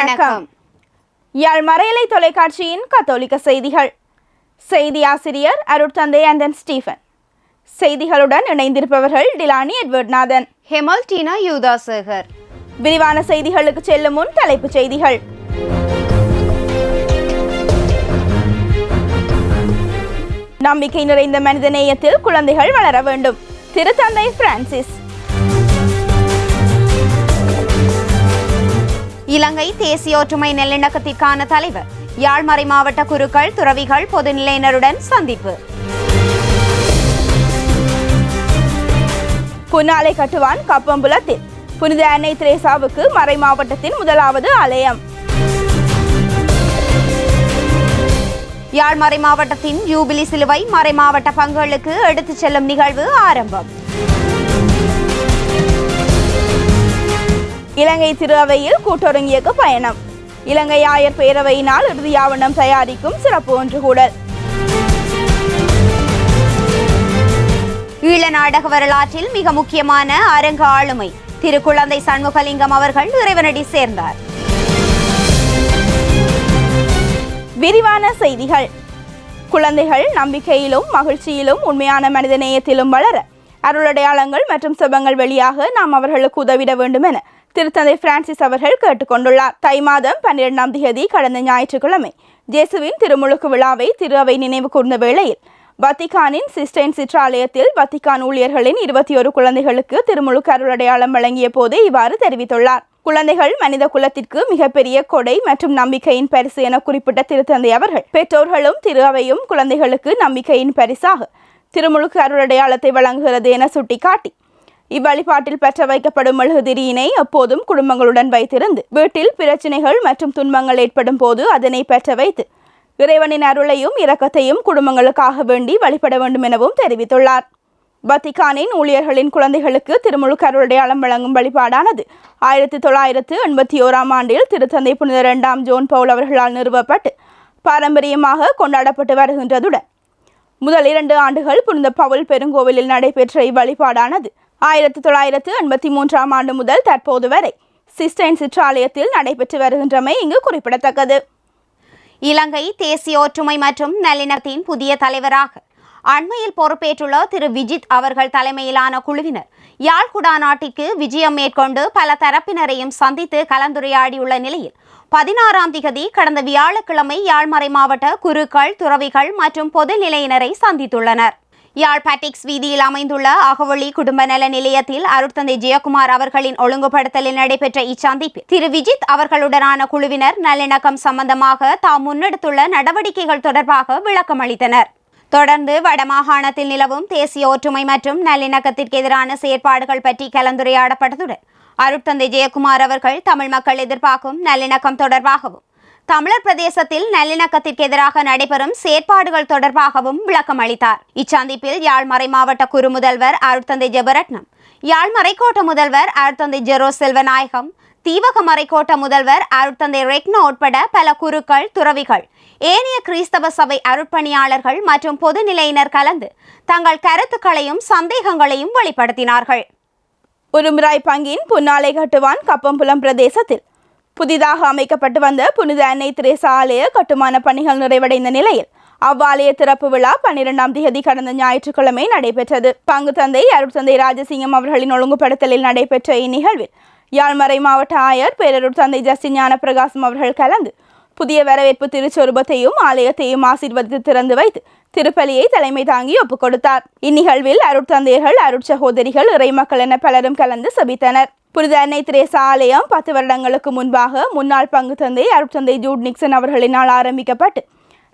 வணக்கம். யாழ் மறையலை தொலைக்காட்சியின் கத்தோலிக்க செய்திகள். செய்தி ஆசிரியர் அருட்தந்தை அந்தன் ஸ்டீஃபன். செய்திகளுடன் இணைந்திருப்பவர்கள் டிலானி எட்வர்ட் நாதன் ஹெமல்டீனா யூதாசேகர். விரிவான செய்திகளுக்கு செல்லும் முன் தலைப்புச் செய்திகள். நம்பிக்கை நிறைந்த மனித நேயத்தில் குழந்தைகள் வளர வேண்டும். திருத்தந்தை பிரான்சிஸ். இலங்கை தேசிய ஒற்றுமை நல்லிணக்கத்திற்கான தலைவர். யாழ்மறை மாவட்ட குருக்கள் துறவிகள் பொதுநிலையினருடன் சந்திப்பு. புன்னாலை கட்டுவான் கப்பம்புலத்தில். புனித அன்னை திரேசாவுக்கு மறை மாவட்டத்தின் முதலாவது ஆலயம். யாழ்மறை மாவட்டத்தின் யூபிலி சிலுவை மறை மாவட்ட பங்குகளுக்கு எடுத்துச் செல்லும் நிகழ்வு ஆரம்பம். இலங்கை திரு அவையில் கூட்டொருங்கியக்கு பயணம். இலங்கை ஆயர் பேரவையினால் இறுதி ஆவணம் தயாரிக்கும் சிறப்பு ஒன்றுகூடல் ஈழ நாடக வரலாற்றில் மிக முக்கியமான அரங்க ஆளுமை திருக்குழந்தை சண்முகலிங்கம் அவர்கள் இறைவனடி சேர்ந்தார். விரிவான செய்திகள். குழந்தைகள் நம்பிக்கையிலும் மகிழ்ச்சியிலும் உண்மையான மனிதநேயத்திலும் வளர அருளடையாளங்கள் மற்றும் செபங்கள் வழியாக நாம் அவர்களுக்கு உதவிட வேண்டும் என திருத்தந்தை பிரான்சிஸ் அவர்கள் கேட்டுக்கொண்டுள்ளார். தை மாதம் பன்னிரெண்டாம் தேதி கடந்த ஞாயிற்றுக்கிழமை ஜேசுவின் திருமுழுக்கு விழாவை திரு அவை நினைவு கூர்ந்த வேளையில் வத்திகானின் சிஸ்டைன் சிற்றாலயத்தில் வத்திகான் ஊழியர்களின் இருபத்தி ஒரு குழந்தைகளுக்கு திருமுழுக்கு அருளடையாளம் வழங்கிய போது இவ்வாறு தெரிவித்துள்ளார். குழந்தைகள் மனித குலத்திற்கு மிகப்பெரிய கொடை மற்றும் நம்பிக்கையின் பரிசு என குறிப்பிட்ட திருத்தந்தை அவர்கள் பெற்றோர்களும் திரு அவையும் குழந்தைகளுக்கு நம்பிக்கையின் பரிசாக திருமுழுக்கு அருளடையாளத்தை வழங்குகிறது என சுட்டிக்காட்டி இவ்வழிபாட்டில் பெற்ற வைக்கப்படும் மெழுகுதிரியினை எப்போதும் குடும்பங்களுடன் வைத்திருந்து வீட்டில் பிரச்சனைகள் மற்றும் துன்பங்கள் ஏற்படும் போது அதனை பெற்ற வைத்து இறைவனின் அருளையும் இரக்கத்தையும் குடும்பங்களுக்காக வேண்டி வழிபட வேண்டும் எனவும் தெரிவித்துள்ளார். வத்திகானின் ஊழியர்களின் குழந்தைகளுக்கு திருமுழுக்கருளடையாளம் வழங்கும் வழிபாடானது ஆயிரத்தி தொள்ளாயிரத்து எண்பத்தி ஓராம் ஆண்டில் திருத்தந்தை புனித இரண்டாம் ஜோன் பவுல் அவர்களால் நிறுவப்பட்டு பாரம்பரியமாக கொண்டாடப்பட்டு வருகின்றதுடன் முதல் இரண்டு ஆண்டுகள் புனித பவுல் பெருங்கோவிலில் நடைபெற்ற இவ்வழிபாடானது ஆயிரத்தி தொள்ளாயிரத்து எண்பத்தி மூன்றாம் ஆண்டு முதல் தற்போது வரை சிஸ்டைன் சிற்றாலயத்தில் நடைபெற்று வருகின்றமை இங்கு குறிப்பிடத்தக்கது. இலங்கை தேசிய ஒற்றுமை மற்றும் நல்லிணக்கத்தின் புதிய தலைவராக அண்மையில் பொறுப்பேற்றுள்ள திரு விஜித் அவர்கள் தலைமையிலான குழுவினர் யாழ்குடா நாட்டிற்கு விஜயம் மேற்கொண்டு பல தரப்பினரையும் சந்தித்து கலந்துரையாடியுள்ள நிலையில் பதினாறாம் திகதி கடந்த வியாழக்கிழமை யாழ்மறை மாவட்ட குருக்கள் துறவிகள் மற்றும் பொதுநிலையினரை சந்தித்துள்ளனர். யாழ்பாட்டிக்ஸ் வீதியில் அமைந்துள்ள அகவழி குடும்ப நல நிலையத்தில் அருட்தந்தை ஜெயக்குமார் அவர்களின் ஒழுங்குபடுத்தலில் நடைபெற்ற இச்சந்திப்பில் திரு விஜித் அவர்களுடனான குழுவினர் நல்லிணக்கம் சம்பந்தமாக தாம் முன்னெடுத்துள்ள நடவடிக்கைகள் தொடர்பாக விளக்கம் அளித்தனர். தொடர்ந்து வடமாகாணத்தில் நிலவும் தேசிய ஒற்றுமை மற்றும் நல்லிணக்கத்திற்கு எதிரான செயற்பாடுகள் பற்றி கலந்துரையாடப்பட்டதுடன் அருட்தந்தை ஜெயக்குமார் அவர்கள் தமிழ் மக்கள் எதிர்பார்க்கும் நல்லிணக்கம் தொடர்பாகவும் தமிழர் பிரதேசத்தில் நல்லிணக்கத்திற்கு எதிராக நடைபெறும் செயற்பாடுகள் தொடர்பாகவும் விளக்கம் அளித்தார். இச்சந்திப்பில் யாழ்மறை மாவட்ட குறு முதல்வர் அருட்தந்தை ஜெபரட்னம் யாழ் மறைக்கோட்ட முதல்வர் அருட்தந்தை ஜெரோ செல்வநாயகம் தீவக மறைக்கோட்ட முதல்வர் அருட்தந்தை ரெக்னோ உட்பட பல குருக்கள் துறவிகள் ஏனைய கிறிஸ்தவ சபை அருட்பணியாளர்கள் மற்றும் பொதுநிலையினர் கலந்து தங்கள் கருத்துக்களையும் சந்தேகங்களையும் வெளிப்படுத்தினார்கள். உருமிராய் பங்கின் புன்னாலை கட்டுவான் கப்பம்புலம் பிரதேசத்தில் புதிதாக அமைக்கப்பட்டு வந்த புனித அன்னை திரேசா ஆலய கட்டுமான பணிகள் நிறைவடைந்த நிலையில் அவ்வாலய திறப்பு விழா பன்னிரெண்டாம் தேதி கடந்த ஞாயிற்றுக்கிழமை நடைபெற்றது. பங்கு தந்தை அருட்தந்தை ராஜசிங்கம் அவர்களின் ஒழுங்குபடுத்தலில் நடைபெற்ற இந்நிகழ்வில் யாழ்மறை மாவட்ட ஆயர் பேரருட் தந்தை ஜஸ்டின் ஞானப்பிரகாசம் அவர்கள் கலந்து புதிய வரவேற்பு திருச்சொருபத்தையும் ஆலயத்தையும் ஆசீர்வதித்து திறந்து வைத்து திருப்பலியை தலைமை தாங்கி ஒப்புக் கொடுத்தார். இந்நிகழ்வில் அருட்தந்தையர்கள் அருட்சகோதரிகள் இறைமக்கள் என பலரும் கலந்து சபித்தனர். புனித அன்னை திரேசா ஆலயம் பத்து வருடங்களுக்கு முன்பாக முன்னாள் பங்கு தந்தை அருட்தந்தை ஜூட் நிக்சன் அவர்களினால் ஆரம்பிக்கப்பட்டு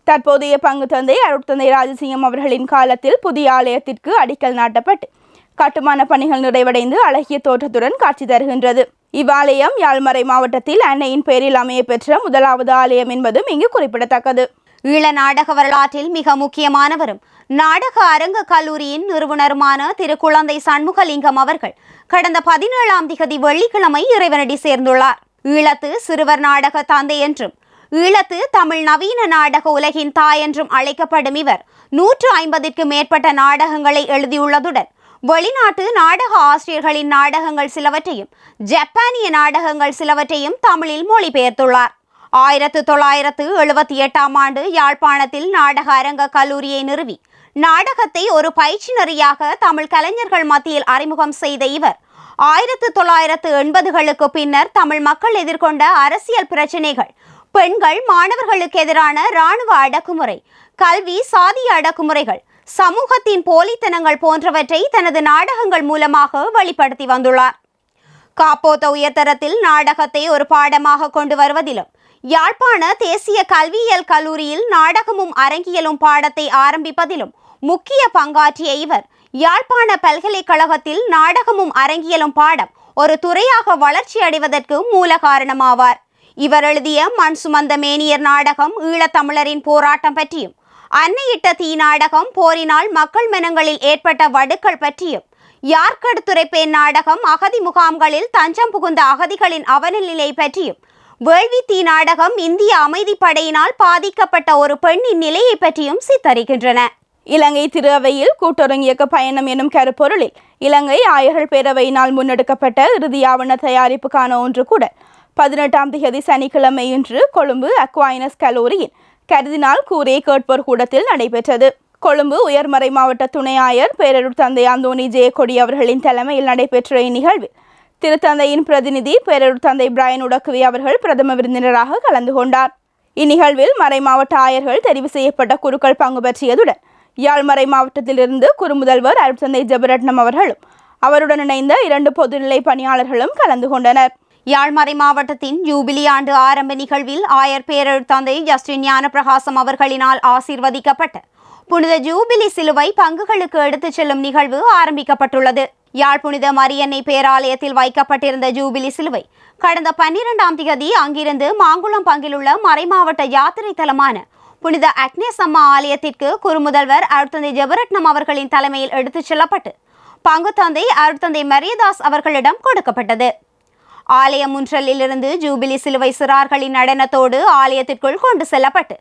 தற்போதைய பங்கு தந்தை அருட்தந்தை ராஜசிங்கம் அவர்களின் காலத்தில் புதிய ஆலயத்திற்கு அடிக்கல் நாட்டப்பட்டு கட்டுமான பணிகள் நிறைவடைந்து அழகிய தோற்றத்துடன் காட்சி தருகின்றது. இவ்வாலயம் யாழ்மறை மாவட்டத்தில் அன்னையின் பெயரில் அமைய பெற்ற முதலாவது ஆலயம் என்பதும் இங்கு குறிப்பிடத்தக்கது. ஈழ நாடக வரலாற்றில் மிக முக்கியமானவரும் நாடக அரங்க கல்லூரியின் நிறுவனருமான திரு குழந்தை சண்முகலிங்கம் அவர்கள் கடந்த பதினேழாம் திகதி வெள்ளிக்கிழமை இறைவனடி சேர்ந்துள்ளார். ஈழத்து சிறுவர் நாடக தந்தை என்றும் ஈழத்து தமிழ் நவீன நாடக உலகின் தாய் என்றும் அழைக்கப்படும் இவர் நூற்று ஐம்பதிற்கு மேற்பட்ட நாடகங்களை எழுதியுள்ளதுடன் வெளிநாட்டு நாடக ஆசிரியர்களின் நாடகங்கள் சிலவற்றையும் ஜப்பானிய நாடகங்கள் சிலவற்றையும் தமிழில் மொழிபெயர்த்துள்ளார். ஆயிரத்து தொள்ளாயிரத்து எழுபத்தி எட்டாம் ஆண்டு யாழ்ப்பாணத்தில் நாடக அரங்க கல்லூரியை நிறுவி. நாடகத்தை ஒரு பயிற்சி நெறியாக தமிழ் கலைஞர்கள் மத்தியில் அறிமுகம் செய்த இவர். ஆயிரத்து தொள்ளாயிரத்து எண்பதுகளுக்கு பின்னர் தமிழ் மக்கள் எதிர்கொண்ட அரசியல் பிரச்சினைகள். பெண்கள் மாணவர்களுக்கு எதிரான இராணுவ அடக்குமுறை கல்வி சாதிய அடக்குமுறைகள் சமூகத்தின் போலித்தனங்கள் போன்றவற்றை தனது நாடகங்கள் மூலமாக வெளிப்படுத்தி வந்துள்ளார். காப்போத்த உயர்தரத்தில் நாடகத்தை ஒரு பாடமாக கொண்டு வருவதிலும் யாழ்ப்பாண தேசிய கல்வியியல் கல்லூரியில் நாடகமும் அரங்கியலும் பாடத்தை ஆரம்பிப்பதிலும் முக்கிய பங்காற்றிய இவர். யாழ்ப்பாண பல்கலைக்கழகத்தில் நாடகமும் அரங்கியலும் பாடம் ஒரு துறையாக வளர்ச்சி அடைவதற்கு மூல காரணமாவார். இவர் எழுதிய மண் சுமந்த மேனியர் நாடகம் ஈழத்தமிழரின் போராட்டம் பற்றியும் அன்னையிட்ட தீ நாடகம் போரினால் மக்கள் மனங்களில் ஏற்பட்ட வடுக்கள் பற்றியும் யார்கடுத்துரைப்பேன் நாடகம் அகதி முகாம்களில் தஞ்சம் புகுந்த அகதிகளின் அவலநிலை பற்றியும் வேள்வித்தீ தீ நாடகம் இந்திய அமைதிப்படையினால் பாதிக்கப்பட்ட ஒரு பெண்ணின் நிலையை பற்றியும் சித்தரிக்கின்றன. இலங்கை திருவையில் கூட்டுறங்கியக்க பயணம் எனும் கருப்பொருளில் இலங்கை ஆயர்கள் பேரவையினால் முன்னெடுக்கப்பட்ட இறுதி ஆவண தயாரிப்புக்கான ஒன்று கூட. பதினெட்டாம் தேதி சனிக்கிழமை இன்று கொழும்பு அக்வாயினஸ் கல்லூரியின் கருதினால் கூரே கேட்போர் கூடத்தில் நடைபெற்றது. கொழும்பு உயர்மறை மாவட்ட துணை ஆயர் பேரூர் தந்தை அந்தோனி ஜெயக்கொடி அவர்களின் தலைமையில் நடைபெற்ற இந்நிகழ்வில் திருத்தந்தையின் பிரதிநிதி பேரூர் தந்தை பிராயன் உடக்குவி அவர்கள் பிரதம விருந்தினராக கலந்து கொண்டார். இந்நிகழ்வில் மறை மாவட்ட ஆயர்கள் தெரிவு செய்யப்பட்ட குருக்கள் பங்கு பற்றியதுடன் யாழ்மறை மாவட்டத்திலிருந்து குறுமுதல்வர் அருட்தந்தை ஜெபரட்னம் அவர்களும் அவருடன் இணைந்த இரண்டு பொதுநிலை பணியாளர்களும் கலந்து கொண்டனர். யாழ்மறை மாவட்டத்தின் ஜூபிலி ஆண்டு ஆரம்ப நிகழ்வில் ஆயர் பேரர் தந்தை ஜஸ்டின் ஞானபிரகாசம் அவர்களினால் ஆசீர்வதிக்கப்பட்ட புனித ஜூபிலி சிலுவை பங்குகளுக்கு எடுத்துச் செல்லும் நிகழ்வு ஆரம்பிக்கப்பட்டுள்ளது. யாழ் புனித மரியன்னை பேராலயத்தில் வைக்கப்பட்டிருந்த ஜூபிலி சிலுவை கடந்த பன்னிரெண்டாம் தேதி அங்கிருந்து மாங்குளம் பங்கிலுள்ள மறைமாவட்ட யாத்திரை தலமான புனித அக்னேஸ் அம்மா ஆலயத்திற்கு குறுமுதல்வர் அருட்தந்தை ஜெபரட்னம் அவர்களின் தலைமையில் எடுத்துச் செல்லப்பட்டு பங்கு தந்தை அருட்தந்தை மரியதாஸ் அவர்களிடம் கொடுக்கப்பட்டது. ஆலய முன்றலிலிருந்து ஜூபிலி சிலுவை சிறார்களின் நடனத்தோடு ஆலயத்திற்குள் கொண்டு செல்லப்பட்டு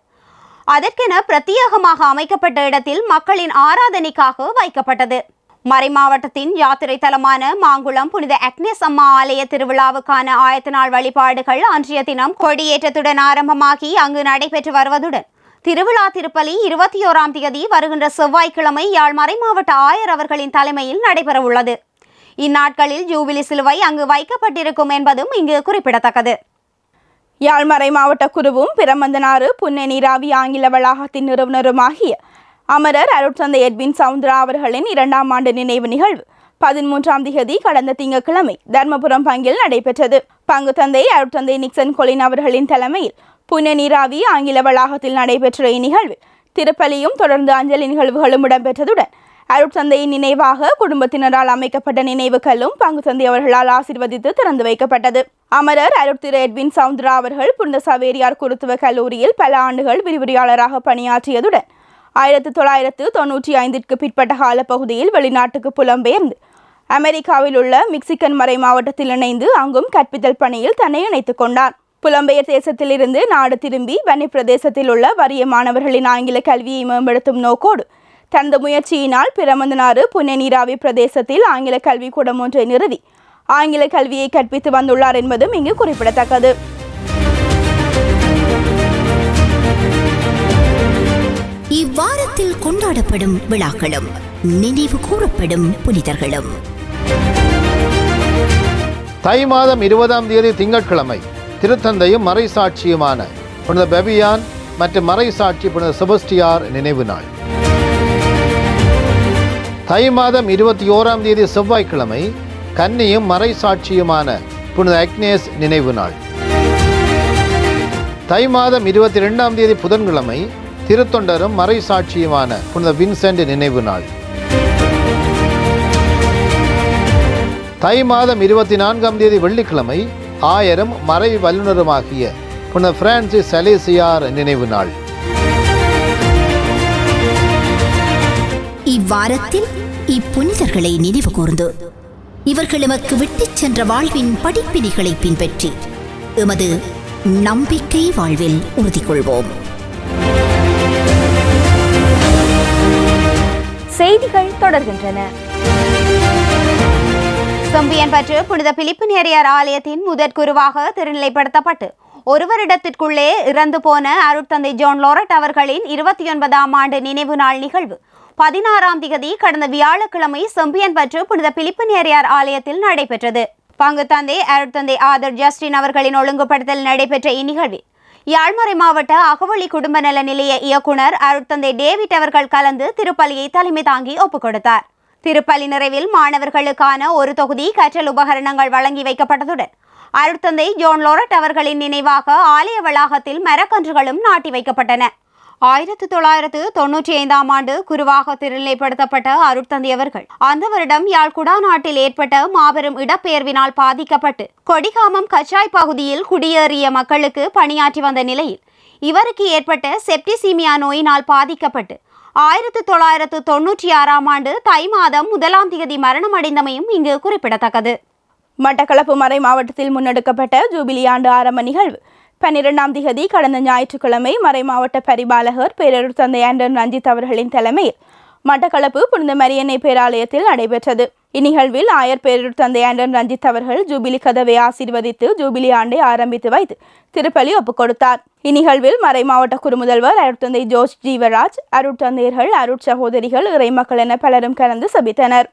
அதற்கென பிரத்யேகமாக அமைக்கப்பட்ட இடத்தில் மக்களின் ஆராதனைக்காக வைக்கப்பட்டது. மறைமாவட்டத்தின் யாத்திரை தலமான மாங்குளம் புனித அக்னேஸ் அம்மா ஆலய திருவிழாவுக்கான ஆயத்த நாள் வழிபாடுகள் அன்றைய தினம் கொடியேற்றத்துடன் ஆரம்பமாகி அங்கு நடைபெற்று வருவதுடன் திருவிழா திருப்பலி இருபத்தி ஓராம் தேதி வருகின்ற செவ்வாய்க்கிழமை யாழ் மறைமாவட்ட ஆயர் அவர்களின் தலைமையில் நடைபெறவுள்ளது. இந்நாட்களில் ஜூபிலி சிலுவை அங்கு வைக்கப்பட்டிருக்கும் என்பதும் இங்கு குறிப்பிடத்தக்கது. யாழ்மறை மாவட்ட குருவும் பிரமந்தனாறு புன்னை நீராவி ஆங்கில வளாகத்தின் நிறுவனருமாகிய அமரர் அருட்தந்தை எட்வின் சவுந்தரா அவர்களின் இரண்டாம் ஆண்டு நினைவு நிகழ்வு பதிமூன்றாம் திகதி கடந்த திங்கட்கிழமை தர்மபுரம் பங்கில் நடைபெற்றது. பங்கு தந்தை அருட்தந்தை நிக்சன் கொலின் அவர்களின் தலைமையில் புன்னை நீராவி ஆங்கில வளாகத்தில் நடைபெற்ற இந்நிகழ்வில் திருப்பலியும் தொடர்ந்து அஞ்சலி நிகழ்வுகளும் இடம்பெற்றதுடன் அருட்தந்தையின் நினைவாக குடும்பத்தினரால் அமைக்கப்பட்ட நினைவு கல்லும் பங்கு தந்தை அவர்களால் ஆசிர்வதித்து திறந்து வைக்கப்பட்டது. அமரர் அருட்திரு எட்வின் சவுந்தரா அவர்கள் புனித சவேரியார் குருத்துவ கல்லூரியில் பல ஆண்டுகள் விரிவுரையாளராக பணியாற்றியதுடன் ஆயிரத்தி தொள்ளாயிரத்து தொன்னூற்றி ஐந்திற்கு பிற்பட்ட காலப்பகுதியில் வெளிநாட்டுக்கு புலம்பெயர்ந்து அமெரிக்காவில் உள்ள மிக்சிகன் மறை மாவட்டத்தில் இணைந்து அங்கும் கற்பித்தல் பணியில் தன்னை இணைத்துக் கொண்டார். புலம்பெயர் தேசத்திலிருந்து நாடு திரும்பி வன்னி பிரதேசத்தில் உள்ள வறிய மாணவர்களின் ஆங்கில கல்வியை மேம்படுத்தும் நோக்கோடு தனது முயற்சியினால் பிரமந்தனாறு புனே நீராவி பிரதேசத்தில் ஆங்கில கல்விக்கூடம் ஒன்றை நிறுவி ஆங்கில கல்வியை கற்பித்து வந்துள்ளார் என்பதும் இங்கு குறிப்பிடத்தக்கது. இவ்வாரத்தில் கொண்டாடப்படும் விழாக்களும் நினைவு கூறப்படும் புனிதர்களும். தை மாதம் இருபதாம் தேதி திங்கட்கிழமை திருத்தந்தையும் மறைசாட்சியுமான புனித பெபியான் மற்றும் மறைசாட்சி புனித செபஸ்டியார் நினைவு நாள். தை மாதம் இருபத்தி ஓராம் தேதி செவ்வாய்க்கிழமை கன்னியும் மறைசாட்சியுமான புனித அக்னேஸ் நினைவு நாள். தை மாதம் இருபத்தி ரெண்டாம் தேதி புதன்கிழமை திருத்தொண்டரும் மறைசாட்சியுமான புனித வின்சென்ட் நினைவு நாள். தை மாதம் இருபத்தி நான்காம் தேதி வெள்ளிக்கிழமை ஆயரும் மறை வல்லுநருமாகிய புனித பிரான்சிஸ் சலேசியார் நினைவு நாள். இவ்வாரத்தில் இப்புனிதர்களை நினைவு கூர்ந்து இவர்கள் எமக்கு விட்டுச் சென்ற வாழ்வின் படிப்பினைகளை பின்பற்றி எமது நம்பிக்கை வாழ்வில் உறுதி கொள்வோம் செய்திகள் தொடர்கின்றன. செம்பியன்பற்று புனித பிலிப்பு நேரியார் ஆலயத்தின் முதற் குருவாக திருநிலைப்படுத்தப்பட்டு ஒரு வருடத்திற்குள்ளே இறந்து போன அருட்தந்தை ஜோன் லோரட் அவர்களின் இருபத்தி ஒன்பதாம் ஆண்டு நினைவு நாள் நிகழ்வு. பதினாறாம் திகதி கடந்த வியாழக்கிழமை செம்பியன்பற்று புனித பிலிப்பு நேரியார் ஆலயத்தில் நடைபெற்றது. பங்கு தந்தை அருட்தந்தை ஆதர் ஜஸ்டின் அவர்களின் ஒழுங்குபடுத்தல் நடைபெற்ற இந்நிகழ்வில் யாழ்மறை மாவட்ட அகவழி குடும்ப நல நிலைய இயக்குனர் அருட்தந்தை டேவிட் அவர்கள் கலந்து திருப்பலியை தலைமை தாங்கி ஒப்புக் கொடுத்தார். திருப்பலி நிறைவில் மாணவர்களுக்கான ஒரு தொகுதி கற்றல் உபகரணங்கள் வழங்கி வைக்கப்பட்டதுடன் அருட்தந்தை ஜோன் லோரட் அவர்களின் நினைவாக ஆலய வளாகத்தில் மரக்கன்றுகளும் நாட்டி வைக்கப்பட்டன. ஆயிரத்து தொள்ளாயிரத்து தொன்னூற்றி ஐந்தாம் ஆண்டு குருவாக திருநிலைப்படுத்தப்பட்ட அருட்தந்தையவர்கள். அந்த வருடம் யாழ்குடா நாட்டில் ஏற்பட்ட மாபெரும் இடப்பெயர்வினால் பாதிக்கப்பட்டு கொடிகாமம் கச்சாய் பகுதியில் குடியேறிய மக்களுக்கு பணியாற்றி வந்த நிலையில் இவருக்கு ஏற்பட்ட செப்டிசீமியா நோயினால் பாதிக்கப்பட்டு ஆயிரத்து தொள்ளாயிரத்து தொன்னூற்றி ஆறாம் ஆண்டு தை மாதம் முதலாம் தேதி மரணமடைந்தமையும் இங்கு குறிப்பிடத்தக்கது. மட்டக்களப்பு மறை மாவட்டத்தில் முன்னெடுக்கப்பட்ட ஜூபிலி ஆண்டு ஆரம்ப நிகழ்வு பன்னிரெண்டாம் திகதி கடந்த ஞாயிற்றுக்கிழமை மறைமாவட்ட பரிபாலகர் பேரூர் தந்தை ஆண்டன் ரஞ்சித் அவர்களின் தலைமையில் மட்டக்களப்பு புனித மரியன்னை பேராலயத்தில் நடைபெற்றது. இந்நிகழ்வில் ஆயர் பேரூர் தந்தை ஆண்டன் ரஞ்சித் அவர்கள் ஜூபிலி கதவை ஆசீர்வதித்து ஜூபிலி ஆண்டை ஆரம்பித்து வைத்து திருப்பலி ஒப்புக் கொடுத்தார். இந்நிகழ்வில் மறைமாவட்ட குறுமுதல்வர் அருட்தந்தை ஜோர்ஜ் ஜீவராஜ் அருட்தந்தையர்கள் அருட்சகோதரிகள் இறைமக்கள் என பலரும் கலந்து சபித்தனர்.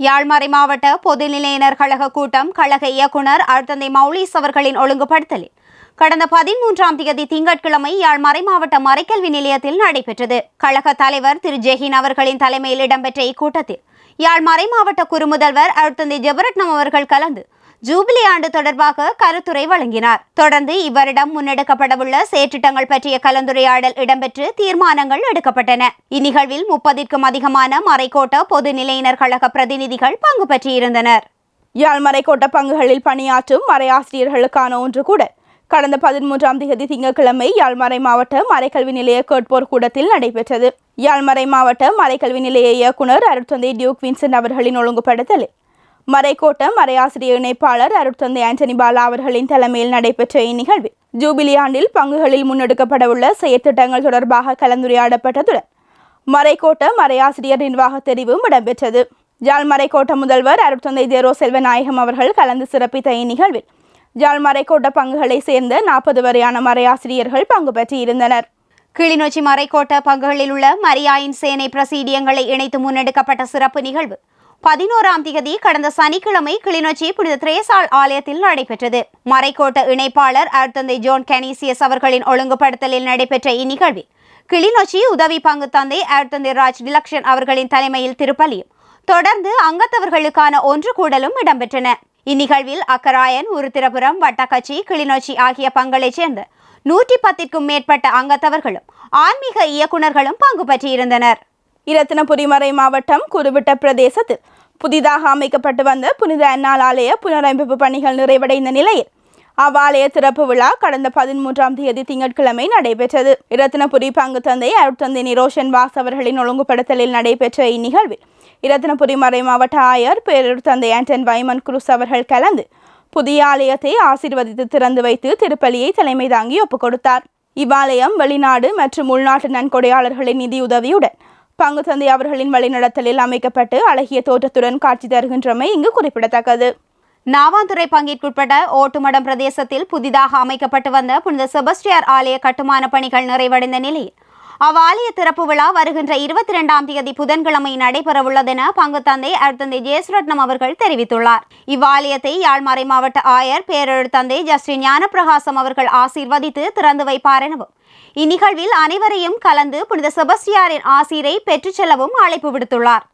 யாழ்மறை மாவட்ட பொதுநிலையினர் கழக கூட்டம் கழக இயக்குனர் அருட்தந்தை மௌலிஸ் அவர்களின் ஒழுங்குபடுத்தலில் கடந்த பதிமூன்றாம் தேதி திங்கட்கிழமை யாழ் மறை மாவட்ட மறைக்கல்வி நிலையத்தில் நடைபெற்றது. கழக தலைவர் திரு ஜெஹின் அவர்களின் தலைமையில் இடம்பெற்ற இக்கூட்டத்தில் யாழ் மறை மாவட்ட குறுமுதல்வர் அருத்தந்தை ஜெபரட்னம் அவர்கள் கலந்து ஜூபிலி ஆண்டு தொடர்பாக கருத்துரை வழங்கினார். தொடர்ந்து இவரிடம் முன்னெடுக்கப்படவுள்ள செயற்றிட்டங்கள் பற்றிய கலந்துரையாடல் இடம்பெற்று தீர்மானங்கள் எடுக்கப்பட்டன. இந்நிகழ்வில் முப்பதிற்கும் அதிகமான மறைக்கோட்ட பொது நிலையினர் கழக பிரதிநிதிகள் பங்கு பற்றியிருந்தனர் யாழ் மறைக்கோட்ட பங்குகளில் பணியாற்றும் மறையாசிரியர்களுக்கான ஒன்று கூட கடந்த பதிமூன்றாம் தேதி திங்கட்கிழமை யாழ்மறை மாவட்ட மறைக்கல்வி நிலைய கேட்போர் கூடத்தில் நடைபெற்றது. யாழ்மறை மாவட்ட மறைக்கல்வி நிலைய இயக்குனர் அருட்தந்தை டியூக் வின்சென்ட் அவர்களின் ஒழுங்குபடுத்தலில் மறைக்கோட்ட மறையாசிரியர் இணைப்பாளர் அருட்தந்தை ஆண்டனி பாலா அவர்களின் தலைமையில் நடைபெற்ற இந்நிகழ்வில் ஜூபிலி ஆண்டில் பங்குகளில் முன்னெடுக்கப்படவுள்ள செயற்திட்டங்கள் தொடர்பாக கலந்துரையாடப்பட்டதுடன் மறைக்கோட்ட மறையாசிரியர் நிர்வாக தெரிவும் இடம்பெற்றது. ஜாழ் மறைக்கோட்ட முதல்வர் அருட்தந்தை ஜெரோ செல்வநாயகம் அவர்கள் கலந்து சிறப்பித்த இந்நிகழ்வில் ஜாழ் மறைக்கோட்ட பங்குகளைச் சேர்ந்த நாற்பது வரையான மறையாசிரியர்கள் பங்கு பெற்றிருந்தனர். கிளிநொச்சி மறைக்கோட்ட பங்குகளில் உள்ள மரியாயின் சேனை பிரசீடியங்களை இணைத்து முன்னெடுக்கப்பட்ட சிறப்பு நிகழ்வு பதினோராம் திகதி கடந்த சனிக்கிழமை கிளிநொச்சி புனித திரேசால் ஆலயத்தில் நடைபெற்றது. மறைக்கோட்ட இணைப்பாளர் அருத்தந்தை ஜோன் கனீசியஸ் அவர்களின் ஒழுங்குபடுத்தலில் நடைபெற்ற இந்நிகழ்வில் கிளிநொச்சி உதவி பங்கு தந்தை அருத்தந்தை ராஜ் டிலக்ஷன் அவர்களின் தலைமையில் திருப்பலியும் தொடர்ந்து அங்கத்தவர்களுக்கான ஒன்று கூடலும் இடம்பெற்றன. இந்நிகழ்வில் அக்கராயன் உருத்திரபுரம் வட்டக்கச்சி கிளிநொச்சி ஆகிய பங்களைச் சேர்ந்த நூற்றி பத்திற்கும் மேற்பட்ட அங்கத்தவர்களும் ஆன்மீக இயக்குனர்களும் பங்கு பற்றியிருந்தனர் இரத்தினபுரி மறை மாவட்டம் குருவிட்ட பிரதேசத்தில் புதிதாக அமைக்கப்பட்டு வந்த புனித அன்னாள் ஆலய புனரமைப்பு பணிகள் நிறைவடைந்த நிலையில் அவ்வாலய திறப்பு விழா கடந்த பதிமூன்றாம் தேதி திங்கட்கிழமை நடைபெற்றது. இரத்தினபுரி பங்கு தந்தை அருட்தந்தை நிரோஷன் வாஸ் அவர்களின் ஒழுங்குபடுத்தலில் நடைபெற்ற இந்நிகழ்வில் இரத்தினபுரி மறை மாவட்ட ஆயர் பேரூர் தந்தை ஆண்டன் வைமன் குருஸ் அவர்கள் கலந்து புதிய ஆலயத்தை ஆசீர்வதித்து திறந்து வைத்து திருப்பலியை தலைமை தாங்கி ஒப்புக் கொடுத்தார். இவ்வாலயம் வெளிநாடு மற்றும் உள்நாட்டு நன்கொடையாளர்களின் நிதியுதவியுடன் பங்கு தந்தை அவர்களின் வழிநடத்தலில் அமைக்கப்பட்டு அழகிய தோற்றத்துடன் காட்சி தருகின்றமை இங்கு குறிப்பிடத்தக்கது. நாவாந்துறை பங்கிற்குட்பட்ட ஓட்டுமடம் பிரதேசத்தில் புதிதாக அமைக்கப்பட்டு வந்த புனித செபஸ்டியார் ஆலய கட்டுமான பணிகள் நிறைவடைந்த நிலையில் அவ்வாலய திறப்பு விழா வருகின்ற இருபத்தி இரண்டாம் தேதி புதன்கிழமை நடைபெறவுள்ளதென பங்கு தந்தை அருத்தந்தை ஜெயசுரட்னம் அவர்கள் தெரிவித்துள்ளார். இவ்வாலயத்தை யாழ்மறை மாவட்ட ஆயர் பேரெழுத்தந்தை தந்தை ஜஸ்டின் ஞானப்பிரகாசம் அவர்கள் ஆசீர்வதித்து திறந்து வைப்பார் எனவும் இந்நிகழ்வில் அனைவரையும் கலந்து புனித செபஸ்டியாரின் ஆசீரை பெற்றுச் செல்லவும் அழைப்பு விடுத்துள்ளார்.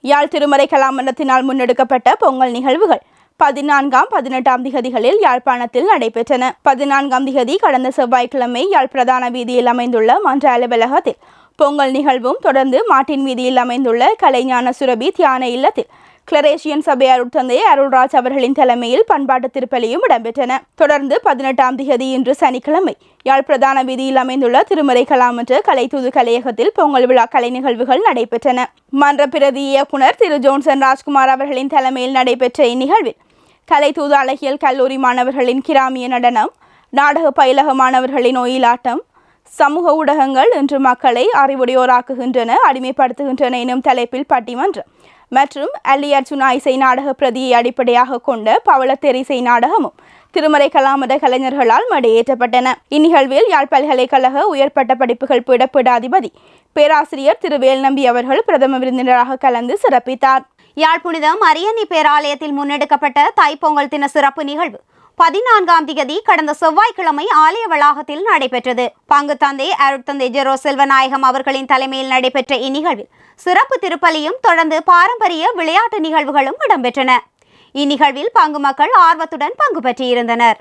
யாழ் திருமறை கலாமண்டத்தினால் முன்னெடுக்கப்பட்ட பொங்கல் நிகழ்வுகள். பதினான்காம் பதினெட்டாம் திகதிகளில் யாழ்ப்பாணத்தில் நடைபெற்றன. பதினான்காம் திகதி கடந்த செவ்வாய்க்கிழமை யாழ் பிரதான வீதியில் அமைந்துள்ள மன்ற அலுவலகத்தில் பொங்கல் நிகழ்வும் தொடர்ந்து மாட்டின் வீதியில் அமைந்துள்ள கலைஞான சுரபி தியான இல்லத்தில் கிளரேஷியன் சபை அருட்தந்தை அருள்ராஜ் அவர்களின் தலைமையில் பண்பாட்டு திருப்பலியும் இடம்பெற்றன. தொடர்ந்து பதினெட்டாம் திகதி இன்று சனிக்கிழமை யாழ் பிரதான வீதியில் அமைந்துள்ள திருமறை கலாமன்ற கலைத்தூது கலையகத்தில் பொங்கல் விழா கலை நிகழ்வுகள் நடைபெற்றன. மன்ற பிரதி இயக்குனர் திரு ஜோன்சன் ராஜ்குமார் அவர்களின் தலைமையில் நடைபெற்ற இந்நிகழ்வில் கலைத்தூது அழகியல் கல்லூரி மாணவர்களின் கிராமிய நடனம் நாடக பயிலக மாணவர்களின் ஒயிலாட்டம் சமூக ஊடகங்கள் இன்று மக்களை அறிவுடையோராக்குகின்றன அடிமைப்படுத்துகின்றன எனும் தலைப்பில் பட்டிமன்றம் மற்றும் அல்லி அர்ஜுனா இசை நாடக பிரதியை அடிப்படையாக கொண்ட பவளத்தேர் இசை நாடகமும் திருமறை கலாமத கலைஞர்களால் மடையேற்றப்பட்டன. இந்நிகழ்வில் யாழ் பல்கலைக்கழக உயர்பட்ட படிப்புகள் பீடப்பீடாதிபதி பேராசிரியர் திரு வேல்நம்பி அவர்கள் பிரதம விருந்தினராக கலந்து சிறப்பித்தார். யாழ் புனிதம் மரியனி பேராலயத்தில் முன்னெடுக்கப்பட்ட தைப்பொங்கல் தின சிறப்பு நிகழ்வு பதினான்காம் திகதி கடந்த செவ்வாய்க்கிழமை ஆலய வளாகத்தில் நடைபெற்றது. பங்கு தந்தை அருட்தந்தை ஜெரோ செல்வநாயகம் அவர்களின் தலைமையில் நடைபெற்ற இந்நிகழ்வில் சிறப்பு திருப்பலியும் தொடர்ந்து பாரம்பரிய விளையாட்டு நிகழ்வுகளும் இடம்பெற்றன. இந்நிகழ்வில் பங்கு மக்கள் ஆர்வத்துடன் பங்கு பற்றியிருந்தனர்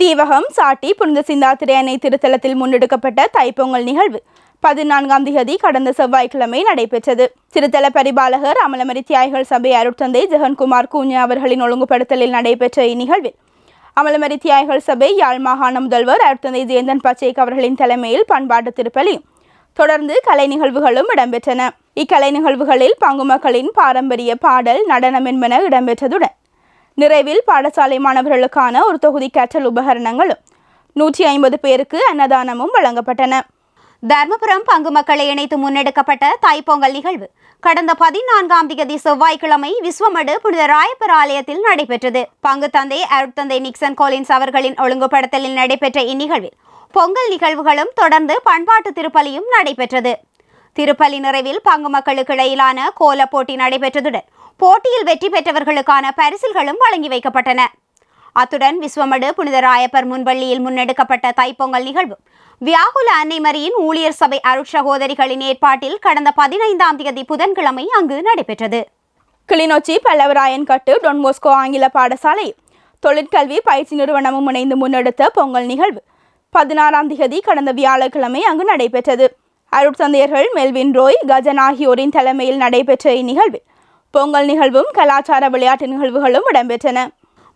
தீவகம் சாட்டி புனித சிந்தாத்திரை அன்னை திருத்தலத்தில் முன்னெடுக்கப்பட்ட தைப்பொங்கல் நிகழ்வு பதினான்காம் திகதி கடந்த செவ்வாய்க்கிழமை நடைபெற்றது. திருத்தல பரிபாலகர் அமலமரி தியாகிகள் சபை அருட்தந்தை ஜெகன்குமார் கூஞ்சா அவர்களின் ஒழுங்குபடுத்தலில் நடைபெற்ற இந்நிகழ்வில் அமலமரி தியாகிகள் சபை யாழ் மாகாண முதல்வர் அருத்தந்தை ஜெயந்தன் பச்சைக் அவர்களின் தலைமையில் பண்பாட்டு திருப்பலி. தொடர்ந்து கலை நிகழ்வுகளும் இடம்பெற்றன. இக்கலை நிகழ்வுகளில் பங்கு மக்களின் பாரம்பரிய பாடல் நடனம் என்பன இடம்பெற்றதுடன் நிறைவில் பாடசாலை மாணவர்களுக்கான ஒரு தொகுதி கற்றல் உபகரணங்களும் நூற்றி ஐம்பது பேருக்கு அன்னதானமும் வழங்கப்பட்டன. தர்மபுரம் பங்கு மக்களை இணைத்து முன்னெடுக்கப்பட்ட தைப்பொங்கல் நிகழ்வு. கடந்த பதினான்காம் திகதி செவ்வாய்க்கிழமை விஸ்வமடு புனித ராயப்பர் ஆலயத்தில் நடைபெற்றது. பங்கு தந்தை அருட்தந்தை நிக்சன் கோலின்ஸ் அவர்களின் ஒழுங்குபடுத்தலில் நடைபெற்ற இந்நிகழ்வில் பொங்கல் நிகழ்வுகளும் தொடர்ந்து பண்பாட்டு திருப்பலியும் நடைபெற்றது. திருப்பலி நிறைவில் பங்கு மக்களுக்கு இடையிலான கோல போட்டி நடைபெற்றதுடன் போட்டியில் வெற்றி பெற்றவர்களுக்கான பரிசில்களும் வழங்கி வைக்கப்பட்டன. அத்துடன் விஸ்வமடு புனித ராயப்பர் முன்பள்ளியில் முன்னெடுக்கப்பட்ட தைப்பொங்கல் நிகழ்வு வியாகுல அன்னைமரியின் ஊழியர் சபை அருட்சகோதரிகளின் ஏற்பாட்டில் கடந்த பதினைந்தாம் தேதி புதன்கிழமை அங்கு நடைபெற்றது. கிளிநொச்சி பல்லவராயன் கட்டு டொன்மோஸ்கோ ஆங்கில பாடசாலை. தொழிற்கல்வி பயிற்சி நிறுவனமும் இணைந்து முன்னெடுத்த பொங்கல் நிகழ்வு. பதினாறாம் திகதி கடந்த வியாழக்கிழமை அங்கு நடைபெற்றது. அருட்சந்தையர்கள் மெல்வின் ரோய் கஜன் ஆகியோரின் தலைமையில் நடைபெற்ற இந்நிகழ்வில் பொங்கல் நிகழ்வும் கலாச்சார விளையாட்டு நிகழ்வுகளும் இடம்பெற்றன.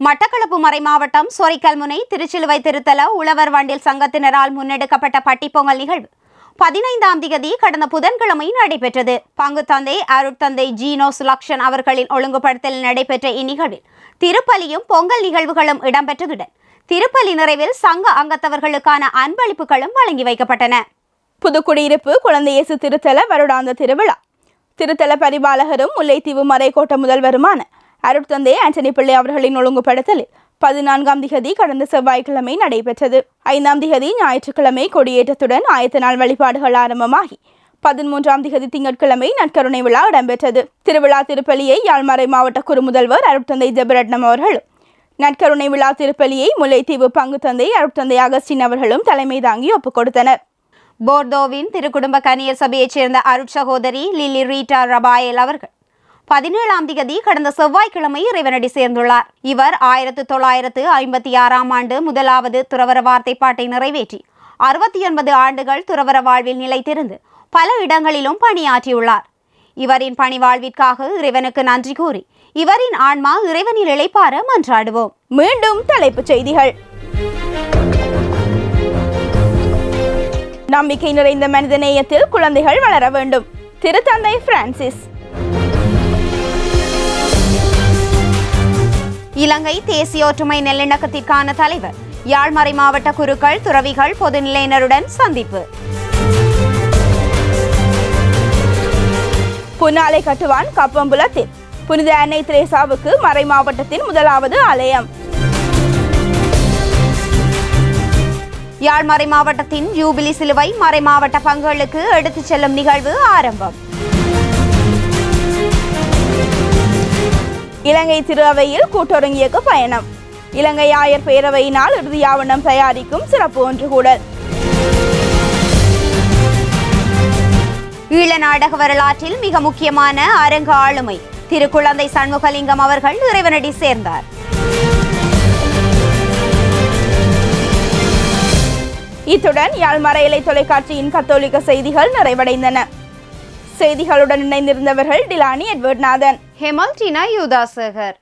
மட்டக்களப்பு மறைமாவட்டம் சொரிக்கல்முனை திருச்சிலுவை திருத்தல உழவர் வண்டில் சங்கத்தினரால் முன்னெடுக்கப்பட்ட பட்டிப்பொங்கல் நிகழ்வு. பதினைந்தாம் திகதி கடந்த புதன்கிழமை நடைபெற்றது. பங்குத்தந்தை அருட்தந்தை ஜீனோஸ் லக்ஷன் அவர்களின் ஒழுங்குபடுத்தலில் நடைபெற்ற இந்நிகழ்வில் திருப்பலியும் பொங்கல் நிகழ்வுகளும் இடம்பெற்றதுடன் திருப்பலி நிறைவில் சங்க அங்கத்தவர்களுக்கான அன்பளிப்புகளும் வழங்கி வைக்கப்பட்டன. புதுக்குடியிருப்பு குழந்தையேசு திருத்தல வருடாந்த திருவிழா. திருத்தல பரிபாலகரும் முல்லைத்தீவு மறைக்கோட்ட முதல்வருமான அருட்தந்தை ஆண்டனி பிள்ளை அவர்களின் ஒழுங்குபடுத்தல் பதினான்காம் திகதி கடந்த செவ்வாய்க்கிழமை நடைபெற்றது. ஐந்தாம் திகதி ஞாயிற்றுக்கிழமை கொடியேற்றத்துடன் ஆயத்த நாள் வழிபாடுகள் ஆரம்பமாகி பதிமூன்றாம் திகதி திங்கட்கிழமை நற்கருணை விழா இடம்பெற்றது. திருவிழா திருப்பலியை யாழ்மறை மாவட்ட குறுமுதல்வர் அருட்தந்தை ஜெபரட்னம் அவர்களும் நற்கருணை விழா திருப்பலியை முல்லைத்தீவு பங்கு தந்தை அருட்தந்தை அகஸ்டின் அவர்களும் தலைமை தாங்கி ஒப்புக் கொடுத்தனர். போர்தோவின் திருக்குடும்ப கனியர் சபையைச் சேர்ந்த அருட்சகோதரி லில்லி ரீட்டா ரபாயல் அவர்கள் பதினேழாம் திகதி கடந்த செவ்வாய்க்கிழமை இறைவனடி சேர்ந்துள்ளார். இவர் ஆயிரத்து தொள்ளாயிரத்து ஐம்பத்தி ஆறாம் ஆண்டு முதலாவது துறவர வார்த்தைப்பாட்டை நிறைவேற்றி அறுபத்தி ஒன்பது ஆண்டுகள் துறவர வாழ்வில் நிலைத்திருந்து பல இடங்களிலும் பணியாற்றியுள்ளார். இவரின் பணி வாழ்விற்காக இறைவனுக்கு நன்றி கூறி இவரின் ஆன்மா இறைவனில் இழைப்பார மன்றாடுவோம். மீண்டும் தலைப்புச் செய்திகள். நம்பிக்கை நிறைந்த மனிதநேயத்தில் குழந்தைகள் வளர வேண்டும். திருத்தந்தை பிரான்சிஸ். இலங்கை தேசிய ஒற்றுமை நல்லிணக்கத்திற்கான தலைவர் யாழ்மறை மாவட்ட குருக்கள் துறவிகள் பொதுநிலையினருடன் சந்திப்பு. புன்னாலை கட்டுவான் கப்பம்புலத்தில். புனித அன்னை திரேசாவுக்கு மறை மாவட்டத்தின் முதலாவது ஆலயம். யாழ்மறை மாவட்டத்தின் யூபிலி சிலுவை மறை மாவட்ட பங்குகளுக்கு எடுத்துச் செல்லும் நிகழ்வு ஆரம்பம். இலங்கை திரு அவையில் கூட்டொருங்கியக்கு பயணம். இலங்கை ஆயர் பேரவையினால் இறுதி ஆவணம் தயாரிக்கும் சிறப்பு ஒன்றுகூடல் ஈழ நாடக வரலாற்றில் மிக முக்கியமான அரங்க ஆளுமை திரு குழந்தை சண்முகலிங்கம் அவர்கள் இறைவனடி சேர்ந்தார். இத்துடன் யாழ் மறையலை தொலைக்காட்சியின் கத்தோலிக்க செய்திகள் நிறைவடைந்தன. செய்திகளுடன் இணைந்திருந்தவர்கள் டிலானி எட்வர்ட் நாதன். ஹெமல்டினா யூதாசகர்.